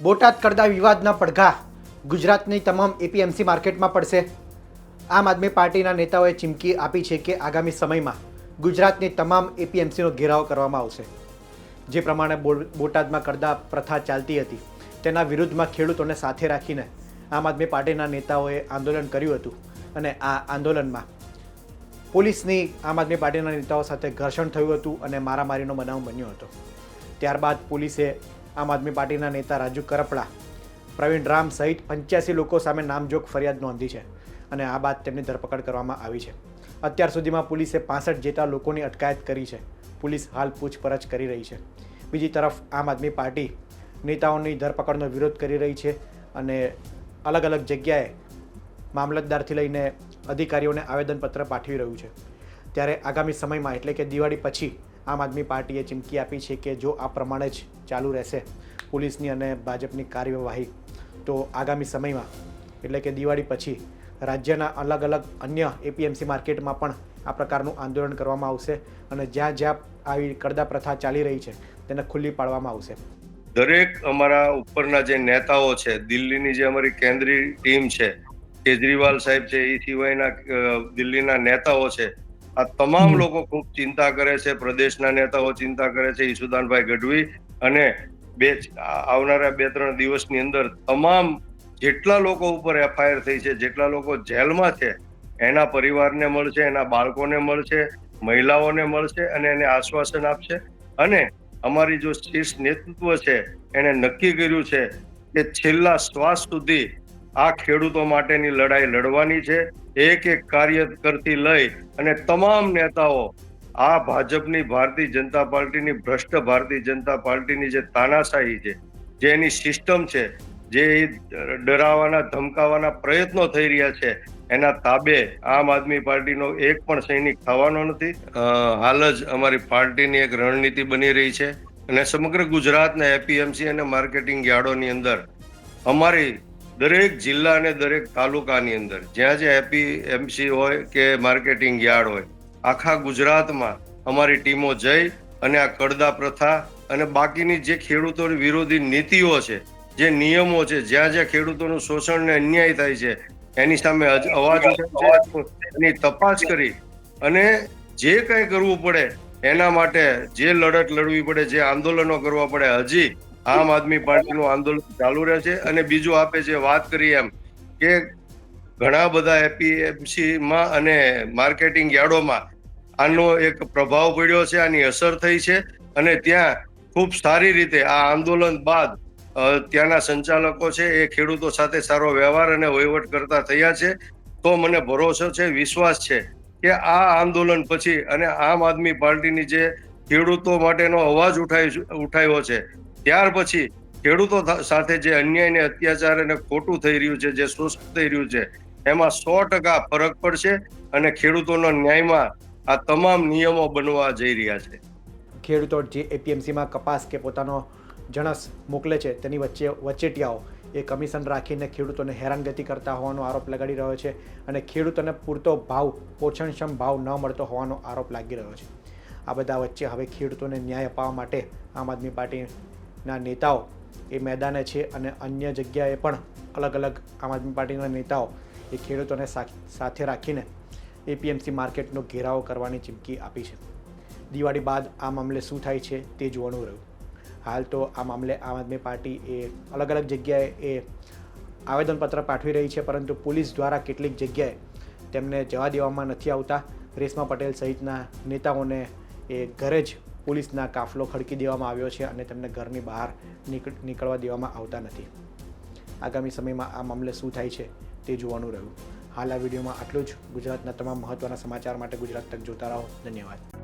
બોટાદ કરતા વિવાદના પડઘા. ગુજરાતની તમામ એપીએમસી માર્કેટમાં પડશે. આમ આદમી પાર્ટીના નેતાઓએ ચીમકી આપી છે કે આગામી સમયમાં ગુજરાતની તમામ એપીએમસીનો ઘેરાવ કરવામાં આવશે. જે પ્રમાણે બોટાદમાં કરદા પ્રથા ચાલતી હતી. તેના વિરુદ્ધમાં ખેડૂતોને સાથે રાખીને આમ આદમી પાર્ટીના નેતાઓએ આંદોલન કર્યું હતું અને આ આંદોલનમાં પોલીસની આમ આદમી પાર્ટીના નેતાઓ સાથે ઘર્ષણ થયું હતું અને મારામારીનો બનાવ બન્યો હતો. ત્યારબાદ પોલીસે આમ આદમી પાર્ટીના નેતા રાજુ કરપડા, પ્રવીણ રામ સહિત પંચ્યાસી લોકો સામે નામજોગ ફરિયાદ નોંધી છે અને આ બાદ તેમની ધરપકડ કરવામાં આવી છે. અત્યાર સુધીમાં પોલીસે પાસઠ જેટલા લોકોની અટકાયત કરી છે. પોલીસ હાલ પૂછપરછ કરી રહી છે. બીજી તરફ આમ આદમી પાર્ટી નેતાઓની ધરપકડનો વિરોધ કરી રહી છે અને અલગ અલગ જગ્યાએ મામલતદારથી લઈને અધિકારીઓને આવેદનપત્ર પાઠવી રહ્યું છે. ત્યારે આગામી સમયમાં, એટલે કે દિવાળી પછી આમ આદમી પાર્ટીએ ચીમકી આપી છે કે જો આ પ્રમાણે જ ચાલુ રહેશે પોલીસની અને ભાજપની કાર્યવાહી, તો આગામી સમયમાં, એટલે કે દિવાળી પછી, રાજ્યના અલગ અલગ અન્ય એપીએમસી માર્કેટમાં પણ આ પ્રકારનું આંદોલન કરવામાં આવશે અને જ્યાં જ્યાં આવી કરદા પ્રથા ચાલી રહી છે, તેને ખુલ્લી પાડવામાં આવશે. દરેક અમારા ઉપરના જે નેતાઓ છે, દિલ્હીની જે અમારી કેન્દ્રીય ટીમ છે, કેજરીવાલ સાહેબ છે, એ સિવાયના દિલ્હીના નેતાઓ છે આ તમામ લોકો ખૂબ ચિંતા કરે છે પ્રદેશના નેતાઓ ચિંતા કરે છે ઈસુદાનભાઈ ગઢવી અને બે આવનારા બે ત્રણ દિવસની અંદર તમામ જેટલા લોકો ઉપર એફઆઈઆર થઈ છે જેટલા લોકો જેલમાં છે એના પરિવારને મળશે એના બાળકોને મળશે મહિલાઓને મળશે અને એને આશ્વાસન આપશે. અને અમારી જો શીર્ષ નેતૃત્વ છે એને નક્કી કર્યું છે કે છેલ્લા શ્વાસ સુધી આ ખેડૂતો માટેની લડાઈ લડવાની છે. એક એક કાર્ય કરતી લઈ અને તમામ નેતાઓ આ ભાજપની ભારતીય જનતા પાર્ટીની ભ્રષ્ટ ભારતીય જનતા પાર્ટીની જે તાનાશાહી છે, જે એની સિસ્ટમ છે, જે ડરાવાના ધમકાવવાના પ્રયત્નો થઈ રહ્યા છે, એના તાબે આમ આદમી પાર્ટીનો એક પણ સૈનિક થવાનો નથી. હાલ જ અમારી પાર્ટીની એક રણનીતિ બની રહી છે અને સમગ્ર ગુજરાતના એપીએમસી અને માર્કેટિંગ યાર્ડોની અંદર અમારી દરેક જિલ્લા અને દરેક તાલુકાની અંદર જ્યાં જ્યાં એપીએમસી હોય કે માર્કેટિંગ યાર્ડ હોય, આખા ગુજરાતમાં અમારી ટીમો જઈ અને આ કડદા પ્રથા અને બાકીની જે ખેડૂતો વિરોધી નીતિઓ છે, જે નિયમો છે, જ્યાં જ્યાં ખેડૂતોનું શોષણ ને અન્યાય થાય છે, એની સામે અવાજ એની તપાસ કરી અને જે કંઈ કરવું પડે એના માટે જે લડત લડવી પડે, જે આંદોલનો કરવા પડે, હજી આમ આદમી પાર્ટીનું આંદોલન ચાલુ રહે છે અને બીજું આપે જે વાત કરી એમ કે ઘણા બધા એપીએમસીમાં અને માર્કેટિંગ યાર્ડોમાં આનો એક પ્રભાવ પડ્યો છે, આની અસર થઈ છે અને ત્યાં ખૂબ સારી રીતે આ આંદોલન બાદ ત્યાંના સંચાલકો છે, એ ખેડૂતો સાથે સારો વ્યવહાર અને વહીવટ કરતા થયા છે. તો મને ભરોસો છે, વિશ્વાસ છે કે આ આંદોલન પછી અને આમ આદમી પાર્ટીની જે ખેડૂતો માટેનો અવાજ ઉઠાવી ઉઠાવ્યો છે ત્યાર પછી ખેડૂતો સાથે જે અન્યાય ને અત્યાચાર અને ખોટું થઈ રહ્યું છે, જે શોષણ થઈ રહ્યું છે, એમાં સો ટકા ફરક પડશે અને ખેડૂતોનો ન્યાયમાં આ તમામ નિયમો બનવા જઈ રહ્યા છે. ખેડૂતો જે એપીએમસીમાં કપાસ કે પોતાનો જણસ મોકલે છે, તેની વચ્ચે વચેટિયાઓ. એ કમિશન રાખીને ખેડૂતોને હેરાનગતિ કરતા હોવાનો આરોપ લગાડી રહ્યો છે અને ખેડૂતોને પૂરતો ભાવ, પોષણક્ષમ ભાવ ન મળતો હોવાનો આરોપ લાગી રહ્યો છે. આ બધા વચ્ચે હવે ખેડૂતોને ન્યાય અપાવવા માટે આમ આદમી પાર્ટીના નેતાઓ એ મેદાને છે અને અન્ય જગ્યાએ પણ અલગ અલગ આમ આદમી પાર્ટીના નેતાઓ એ ખેડૂતોને સાથે રાખીને એપીએમસી માર્કેટનો ઘેરાવો કરવાની ચીમકી આપી છે. દિવાળી બાદ આ મામલે શું થાય છે તે જોવાનું રહ્યું. હાલ તો આ મામલે આમ આદમી પાર્ટી એ અલગ અલગ જગ્યાએ એ આવેદનપત્ર પાઠવી રહી છે, પરંતુ પોલીસ દ્વારા કેટલીક જગ્યાએ તેમને જવા દેવામાં નથી આવતા. રેશમા પટેલ સહિતના નેતાઓને એ ઘરે જ પોલીસના કાફલો ખડકી દેવામાં આવ્યો છે અને તેમને ઘરની બહાર નીકળ, નીકળવા દેવામાં આવતા નથી. આગામી સમયમાં આ મામલે શું થાય છે તે જોવાનું રહ્યું. હાલ આ વિડીયોમાં આટલું જ. ગુજરાતના તમામ મહત્ત્વના સમાચાર માટે ગુજરાત તક જોતા રહો. ધન્યવાદ.